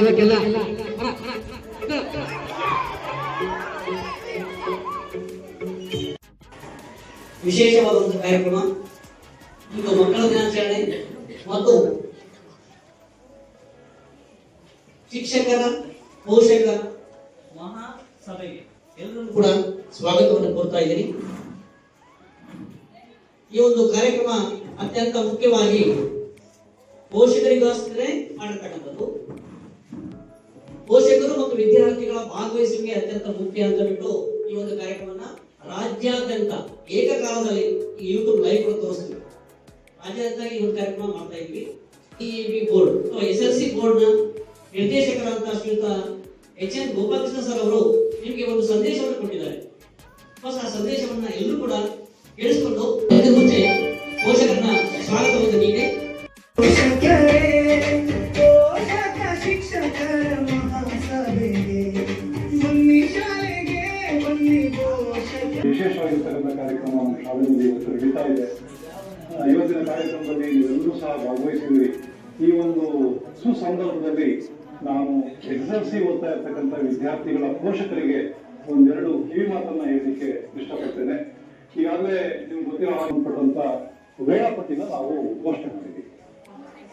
ಅದಕ್ಕೆಲ್ಲ ವಿಶೇಷವಾದಂತಹ ಕಾರ್ಯಕ್ರಮ. ಇದು ಮಕ್ಕಳ ದಿನಾಚರಣೆ ಮತ್ತು ಶಿಕ್ಷಕರ, ಪೋಷಕರ ಮಹಾ ಸಭೆಗೆ ಎಲ್ಲರೂ ಕೂಡ ಸ್ವಾಗತವನ್ನು ಕೋರ್ತಾ ಇದ್ದೀನಿ. ಈ ಒಂದು ಕಾರ್ಯಕ್ರಮ ಅತ್ಯಂತ ಮುಖ್ಯವಾಗಿ ಪೋಷಕರಿಗೋಸ್ಕರ ಮಾಡಿರ್ತಕ್ಕಂಥದ್ದು ಪೋಷಕರು ಮತ್ತು ವಿದ್ಯಾರ್ಥಿಗಳ ಭಾಗವಹಿಸುವಿಕೆ ಅತ್ಯಂತ ಮುಖ್ಯ ಅಂತ ಬಿಟ್ಟು ಈ ಒಂದು ಕಾರ್ಯಕ್ರಮನ ರಾಜ್ಯಾದ್ಯಂತ ಏಕಕಾಲದಲ್ಲಿ ಯೂಟ್ಯೂಬ್ ಲೈವ್ ಕೂಡ ತೋರಿಸ್ತೀವಿ. ರಾಜ್ಯಾದ್ಯಂತ ಈ ಒಂದು ಕಾರ್ಯಕ್ರಮ ಮಾಡ್ತಾ ಇದ್ವಿ ಈ B board S L C ಬೋರ್ಡ್ನ ನಿರ್ದೇಶಕರಾದಂತಹ ಶ್ರೀಯುತ ಎಚ್ ಎನ್ ಗೋಪಾಲಕೃಷ್ಣ ಸರ್ ಅವರು ನಿಮಗೆ ಒಂದು ಸಂದೇಶವನ್ನು ಕೊಟ್ಟಿದ್ದಾರೆ. ಆ ಸಂದೇಶವನ್ನ ಎಲ್ಲರೂ ಕೂಡ ಕೇಳಿಸಿಕೊಂಡು ಮುಂಚೆ ಇದೆ ಇವತ್ತಿನ ಕಾರ್ಯಕ್ರಮದಲ್ಲಿ ಎಲ್ಲರೂ ಸಹ ಭಾಗವಹಿಸಿದ್ವಿ ಈ ಒಂದು ಸುಸಂದರ್ಭದಲ್ಲಿ ನಾನು ಎಸ್ ಎಲ್ ಸಿ ಓದ್ತಾ ಇರ್ತಕ್ಕಂಥ ವಿದ್ಯಾರ್ಥಿಗಳ ಪೋಷಕರಿಗೆ ಒಂದೆರಡು ಕಿವಿ ಮಾತನ್ನ ಹೇಳಲಿಕ್ಕೆ ಇಷ್ಟಪಡ್ತೇನೆ. ಈಗಾಗಲೇ ನಿಮ್ಗೆ ಗೊತ್ತಿರೋ ಸಂಬಂಧಪಟ್ಟಂತ ವೇಳಾಪಟ್ಟಿನ ನಾವು ಘೋಷಣೆ ಮಾಡಿದ್ವಿ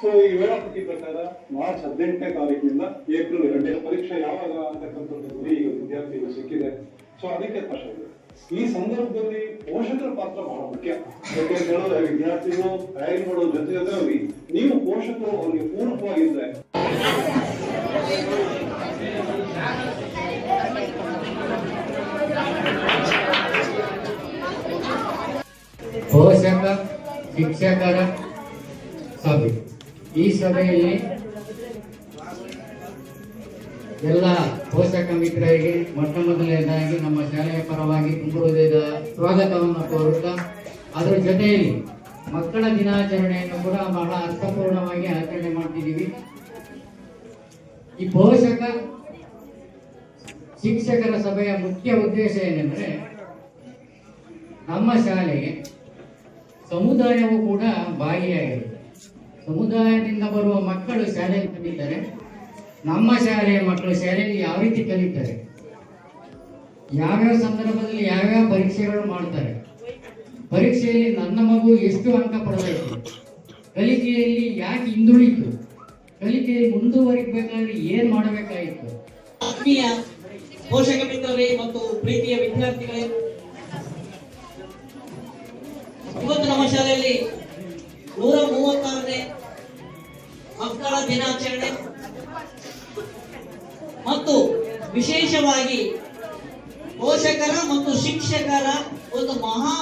ಸೊ ಈ ವೇಳಾಪಟ್ಟಿ ಪ್ರಕಾರ ಮಾರ್ಚ್ ಹದಿನೆಂಟನೇ ತಾರೀಕಿನಿಂದ ಏಪ್ರಿಲ್ ಎರಡನೇ ಪರೀಕ್ಷೆ ಯಾವಾಗ ಅಂತಕ್ಕಂಥದ್ದು ಈಗ ವಿದ್ಯಾರ್ಥಿಗಳು ಸಿಕ್ಕಿದೆ. ಸೊ ಅದಕ್ಕೆ ಕಷ್ಟ ಈ ಸಂದರ್ಭದಲ್ಲಿ ಪೋಷಕರ ಪಾತ್ರ ಬಹಳ ಮುಖ್ಯ. ವಿದ್ಯಾರ್ಥಿಗಳು ತಯಾರಿ ಮಾಡೋ ಜೊತೆ ಜೊತೆಯಲ್ಲಿ ನೀವು ಪೋಷಕರು ಅವರಿಗೆ ಪೂರಕವಾಗಿದ್ರೆ. ಪೋಷಕ, ಶಿಕ್ಷಕರ ಸಭೆ. ಈ ಸಭೆಯಲ್ಲಿ ಎಲ್ಲ ಪೋಷಕ ಮಿತ್ರರಿಗೆ ಮೊಟ್ಟ ಮೊದಲನೇದಾಗಿ ನಮ್ಮ ಶಾಲೆಯ ಪರವಾಗಿ ತುಂಬ ಹೃದಯದ ಸ್ವಾಗತವನ್ನು ಕೋರುತ್ತಾ, ಅದರ ಜೊತೆಯಲ್ಲಿ ಮಕ್ಕಳ ದಿನಾಚರಣೆಯನ್ನು ಕೂಡ ಬಹಳ ಅರ್ಥಪೂರ್ಣವಾಗಿ ಆಚರಣೆ ಮಾಡ್ತಿದ್ದೀವಿ. ಈ ಪೋಷಕ ಶಿಕ್ಷಕರ ಸಭೆಯ ಮುಖ್ಯ ಉದ್ದೇಶ ಏನೆಂದರೆ, ನಮ್ಮ ಶಾಲೆಗೆ ಸಮುದಾಯವು ಕೂಡ ಭಾಗಿಯಾಗಿರುತ್ತೆ ಸಮುದಾಯದಿಂದ ಬರುವ ಮಕ್ಕಳು ಶಾಲೆಗೆ ಕಲಿತಾರೆ ನಮ್ಮ ಶಾಲೆಯ ಮಕ್ಕಳು ಶಾಲೆಯಲ್ಲಿ ಯಾವ ರೀತಿ ಕಲಿತಾರೆ? ಯಾವ್ಯಾವ ಸಂದರ್ಭದಲ್ಲಿ ಯಾವ್ಯಾವ ಪರೀಕ್ಷೆಗಳು ಮಾಡ್ತಾರೆ? ಪರೀಕ್ಷೆಯಲ್ಲಿ ನನ್ನ ಮಗು ಎಷ್ಟು ಅಂಕ ಪಡೆದೈತೆ ಕಲಿಕೆಯಲ್ಲಿ ಯಾಕೆ ಹಿಂದುಳಿತು? ಕಲಿಕೆಯಲ್ಲಿ ಮುಂದುವರಿಬೇಕಾದ್ರೆ ಏನ್ ಆತ್ಮೀಯ ಪೋಷಕ ಮಿತ್ರರೇ ಮತ್ತು ಪ್ರೀತಿಯ ವಿದ್ಯಾರ್ಥಿಗಳೇ, ಇವತ್ತು ನಮ್ಮ ಶಾಲೆಯಲ್ಲಿ ನೂರ ಮೂವತ್ತಾರನೇ ಮಕ್ಕಳ ದಿನಾಚರಣೆ. ಮತ್ತು ವಿಶೇಷವಾಗಿ ಪೋಷಕರ ಮತ್ತು ಶಿಕ್ಷಕರ ಒಂದು ಮಹಾ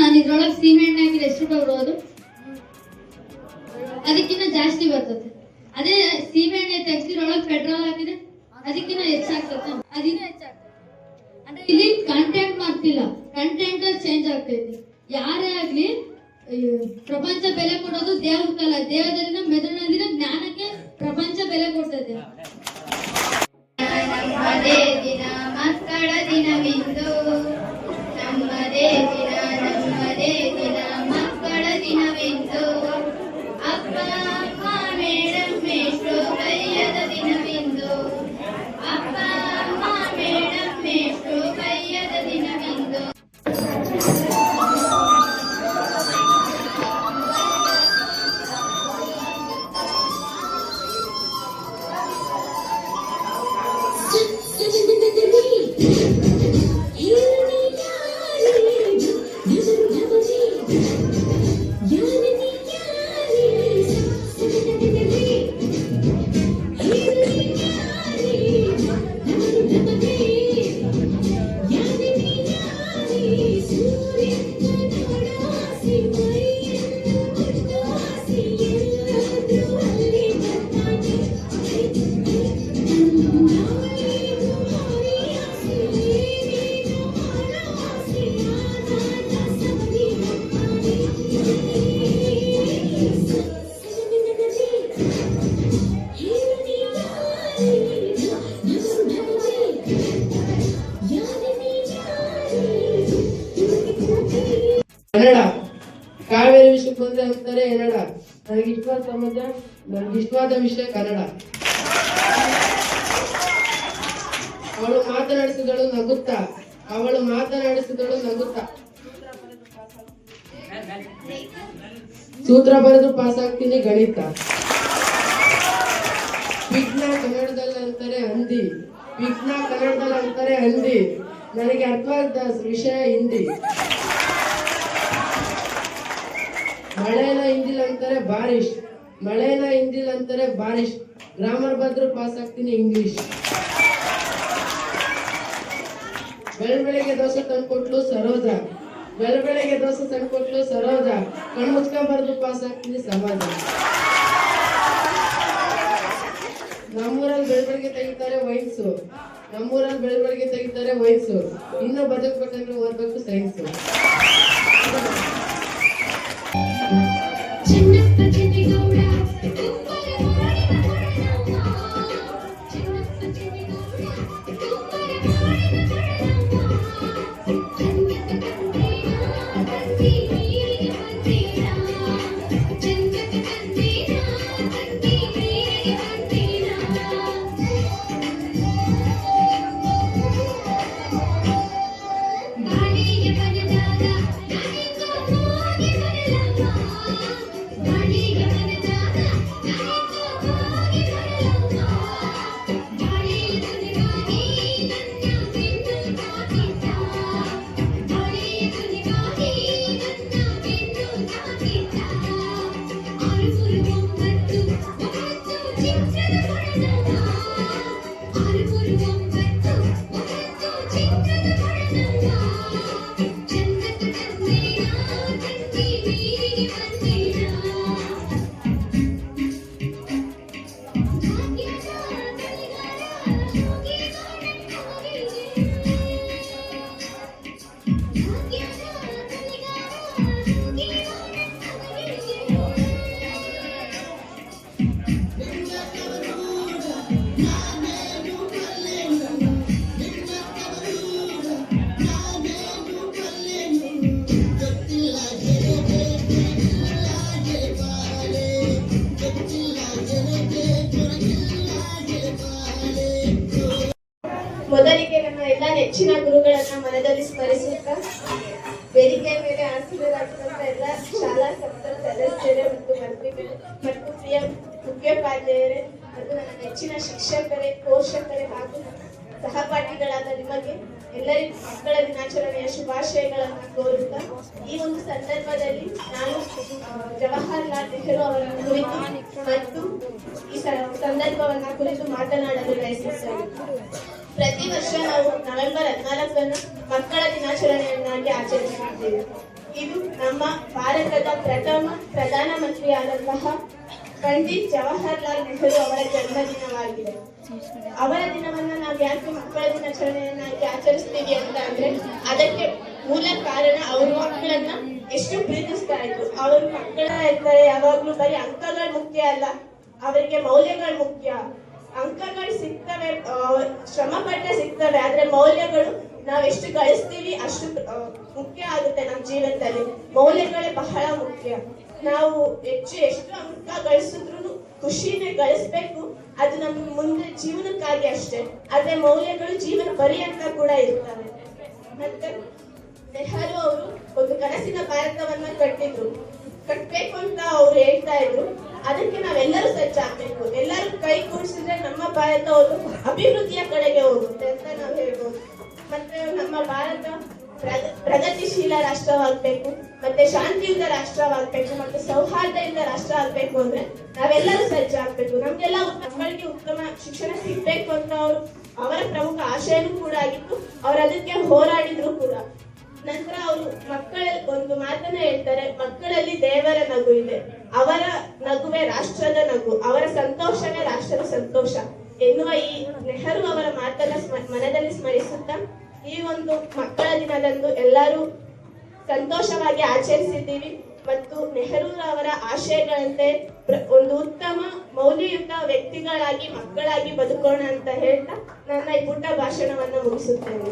ನಾನು ಇದ್ರೊಳಗೆ ಸೀಮೆಣ್ಣೆ ಹಾಕಿದ್ರೆ ಎಷ್ಟು ಬರೋದು ಅದಕ್ಕಿಂತ ಜಾಸ್ತಿ ಬರ್ತದೆ. ಅದೇ ಸೀಮೆಣ್ಣೆ ತೆಗ್ದಿರೊಳಗೆ ಪೆಟ್ರೋಲ್ ಹಾಕಿದ್ರೆ ಅದಕ್ಕಿಂತ ಹೆಚ್ಚಾಗ್ತದೆ. ಅದಿನ್ನ ಹೆಚ್ಚಾಗ್ತದೆ. ಅಂದ್ರೆ ಇಲ್ಲಿ ಕಂಟೆಂಟ್ ಮಾಡ್ತಿಲ್ಲ. ಕಂಟೆಂಟ್ ಚೇಂಜ್ ಆಗ್ತೈತಿ ಯಾರೇ ಆಗ್ಲಿ ಪ್ರಪಂಚ ಬೆಲೆ ಕೊಡೋದು ದೇವಕ್ಕಲ್ಲ. ದೇವದಲ್ಲಿನ ಮೆದುಳಿನಲ್ಲಿನ ಜ್ಞಾನಕ್ಕೆ ಪ್ರಪಂಚ ಬೆಲೆ ಕೊಡ್ತದೆ ಮಕ್ಕಳ ದಿನವಿಂದು. ವಿಷಯಕ್ಕೆ ಅಂತಾರೆ ಎರಡ ನನಗೆ ಇಷ್ಟವಾದ ಸಮಾಜ ನನಗೆ ವಿಷಯ ಕನ್ನಡ. ಅವಳು ಮಾತನಾಡಿಸಿದಳು ನಗುತ್ತಾ. ಅವಳು ಮಾತನಾಡಿಸಿದಳು ನಗುತ್ತಾ. ಸೂತ್ರ ಬರೆದು ಪಾಸ್ ಆಗ್ತೀನಿ ಗಣಿತ. ವಿಘ್ನ ಕನ್ನಡದಲ್ಲಿ ಅಂತಾರೆ ಹಂದಿ. ವಿಘ್ನ ಕನ್ನಡದಲ್ಲಿ ಅಂತಾರೆ ಹಂದಿ. ನನಗೆ ಅರ್ಥವಾದ ವಿಷಯ ಹಿಂದಿ. ಮಳೆನ ಹಿಂದಿಲ್ಲ ಅಂತಾರೆ ಬಾರಿಶ್. ಮಳೆನ ಹಿಂದಿಲ್ ಅಂತಾರೆ ಬಾರಿಶ್. ಗ್ರಾಮರ್ ಬಂದ್ರು ಪಾಸ್ ಆಗ್ತೀನಿ ಇಂಗ್ಲಿಷ್ ಬೆಳ ಬೆಳಿಗ್ಗೆ ದೋಸೆ ತಂದ್ಕೊಟ್ಲು ಸರೋಜ. ಬೆಳ ಬೆಳಿಗ್ಗೆ ದೋಸೆ ತಂದ್ಕೊಟ್ಲು ಸರೋಜ. ಕಣ್ಣು ಮುಚ್ಕೊಂಡ್ ಬರ್ದು ಪಾಸ್ ಆಗ್ತೀನಿ ಸಮಾಜ. ನಮ್ಮೂರಲ್ಲಿ ಬೆಳ ಬೆಳಿಗ್ಗೆ ತೆಗಿತಾರೆ ವೈನ್ಸು ನಮ್ಮೂರಲ್ಲಿ ಬೆಳ ಬೆಳಿಗ್ಗೆ ತೆಗಿತಾರೆ ವೈನ್ಸು ಇನ್ನೂ ಬದುಕ್ಬೇಕಂದ್ರೆ ಓದ್ಬೇಕು ಸೈನ್ಸು Thank you. ಶಾಲಾ ಸಂಸ್ಥೆ ಸದಸ್ಯರೇ ಮತ್ತು ಮತ್ತು ಪ್ರಿಯ ಮುಖ್ಯೋಪಾಧ್ಯಾಯರೇ ಮತ್ತು ನನ್ನ ನೆಚ್ಚಿನ ಶಿಕ್ಷಕರೇ ಪೋಷಕರೇ ಹಾಗೂ ಸಹಪಾಠಿಗಳಾದ ನಿಮಗೆ ಎಲ್ಲರಿಗೂ ಮಕ್ಕಳ ದಿನಾಚರಣೆಯ ಶುಭಾಶಯಗಳನ್ನು ಕೋರುತ್ತಾ ಈ ಒಂದು ಸಂದರ್ಭದಲ್ಲಿ ನಾನು ಜವಾಹರಲಾಲ್ ನೆಹರು ಅವರ ಕುರಿತು ಮತ್ತು ಈ ಸಂದರ್ಭವನ್ನ ಕುರಿತು ಮಾತನಾಡಲು ಬಯಸುತ್ತೇನೆ ಪ್ರತಿ ವರ್ಷ ನಾವು ನವೆಂಬರ್ ಹದಿನಾಲ್ಕನ್ನು ಮಕ್ಕಳ ದಿನಾಚರಣೆಯನ್ನಾಗಿ ಆಚರಿಸುತ್ತೇವೆ ಇದು ನಮ್ಮ ಭಾರತದ ಪ್ರಥಮ ಪ್ರಧಾನಮಂತ್ರಿಯಾದಂತಹ ಪಂಡಿತ್ ಜವಾಹರ್ಲಾಲ್ ನೆಹರು ಅವರ ಜನ್ಮದಿನವಾಗಿದೆ. ಅವರ ದಿನವನ್ನ ನಾವು ಯಾಕೆ ಮಕ್ಕಳ ದಿನಾಚರಣೆಯನ್ನಾಗಿ ಆಚರಿಸ್ತೀವಿ ಅಂತ ಅಂದ್ರೆ ಅದಕ್ಕೆ ಮೂಲ ಕಾರಣ ಅವರು ಮಕ್ಕಳನ್ನ ಎಷ್ಟು ಪ್ರೀತಿಸ್ತಾ ಇದ್ರು. ಅವ್ರ ಮಕ್ಕಳ ಇರ್ತಾರೆ ಯಾವಾಗ್ಲೂ ಬರೀ ಅಂಕಗಳು ಮುಖ್ಯ ಅಲ್ಲ, ಅವರಿಗೆ ಮೌಲ್ಯಗಳು ಮುಖ್ಯ. ಅಂಕಗಳು ಸಿಗ್ತವೆ ಶ್ರಮ ಪಟ್ಟ ಸಿಗ್ತವೆ, ಆದ್ರೆ ಮೌಲ್ಯಗಳು ನಾವ್ ಎಷ್ಟು ಗಳಿಸ್ತೀವಿ ಅಷ್ಟು ಮುಖ್ಯ ಆಗುತ್ತೆ ನಮ್ಮ ಜೀವನದಲ್ಲಿ. ಮೌಲ್ಯಗಳೇ ಬಹಳ ಮುಖ್ಯ. ನಾವು ಹೆಚ್ಚು ಎಷ್ಟು ಅಂಕ ಗಳಿಸಿದ್ರು ಖುಷಿನೇ ಗಳಿಸ್ಬೇಕು. ಅದು ನಮ್ಮ ಮುಂದೆ ಜೀವನಕ್ಕಾಗಿ ಅಷ್ಟೇ. ಆದ್ರೆ ಮೌಲ್ಯಗಳು ಜೀವನ ಪರ್ಯಂತ ಕೂಡ ಇರ್ತವೆ. ಮತ್ತೆ ನೆಹರು ಅವರು ಒಂದು ಕನಸಿನ ಭಾರತವನ್ನ ಕಟ್ಟಿದ್ರು. ಕಟ್ಟಬೇಕು ಅಂತ ಅವ್ರು ಹೇಳ್ತಾ ಇದ್ರು. ಅದಕ್ಕೆ ನಾವೆಲ್ಲರೂ ಸಜ್ಜಾಗ್ಬೇಕು. ಎಲ್ಲರೂ ಕೈ ಕೂಡಿಸಿದ್ರೆ ನಮ್ಮ ಭಾರತ ಒಂದು ಅಭಿವೃದ್ಧಿಯ ಕಡೆಗೆ ಹೋಗುತ್ತೆ ಅಂತ ನಾವು ಹೇಳ್ಬೋದು. ಮತ್ತೆ ನಮ್ಮ ಭಾರತ ಪ್ರಗ- ಪ್ರಗತಿಶೀಲ ರಾಷ್ಟ್ರವಾಗ್ಬೇಕು, ಮತ್ತೆ ಶಾಂತಿಯುತ ರಾಷ್ಟ್ರವಾಗ್ಬೇಕು, ಮತ್ತೆ ಸೌಹಾರ್ದಯುತ ರಾಷ್ಟ್ರ ಆಗ್ಬೇಕು ಅಂದ್ರೆ ನಾವೆಲ್ಲರೂ ಸಜ್ಜಾಗ್ಬೇಕು. ನಮ್ಗೆಲ್ಲ ಮಕ್ಕಳಿಗೆ ಉತ್ತಮ ಶಿಕ್ಷಣ ಸಿಗ್ಬೇಕು ಅಂತ ಅವರು, ಅವರ ಪ್ರಮುಖ ಆಶಯನೂ ಕೂಡ ಆಗಿತ್ತು. ಅವ್ರು ಅದಕ್ಕೆ ಹೋರಾಡಿದ್ರು ಕೂಡ. ನಂತರ ಅವರು ಮಕ್ಕಳ, ಒಂದು ಮಾತನ್ನ ಹೇಳ್ತಾರೆ, ಮಕ್ಕಳಲ್ಲಿ ದೇವರ ನಗು ಇದೆ. ಅವರ ನಗುವೆ ರಾಷ್ಟ್ರದ ನಗು, ಅವರ ಸಂತೋಷವೇ ರಾಷ್ಟ್ರದ ಸಂತೋಷ ಎನ್ನುವ ಈ ನೆಹರು ಅವರ ಮಾತನ್ನ ಮನದಲ್ಲಿ ಸ್ಮರಿಸುತ್ತಾ ಈ ಒಂದು ಮಕ್ಕಳ ದಿನದಂದು ಎಲ್ಲರೂ ಸಂತೋಷವಾಗಿ ಆಚರಿಸಿದ್ದೀವಿ ಮತ್ತು ನೆಹರು ಅವರ ಆಶಯಗಳಂತೆ ಒಂದು ಉತ್ತಮ ಮೌಲ್ಯಯುತ ವ್ಯಕ್ತಿಗಳಾಗಿ ಮಕ್ಕಳಾಗಿ ಬದುಕೋಣ ಅಂತ ಹೇಳ್ತಾ ನನ್ನ ಈ ಪುಟ್ಟ ಭಾಷಣವನ್ನು ಮುಗಿಸುತ್ತೇನೆ.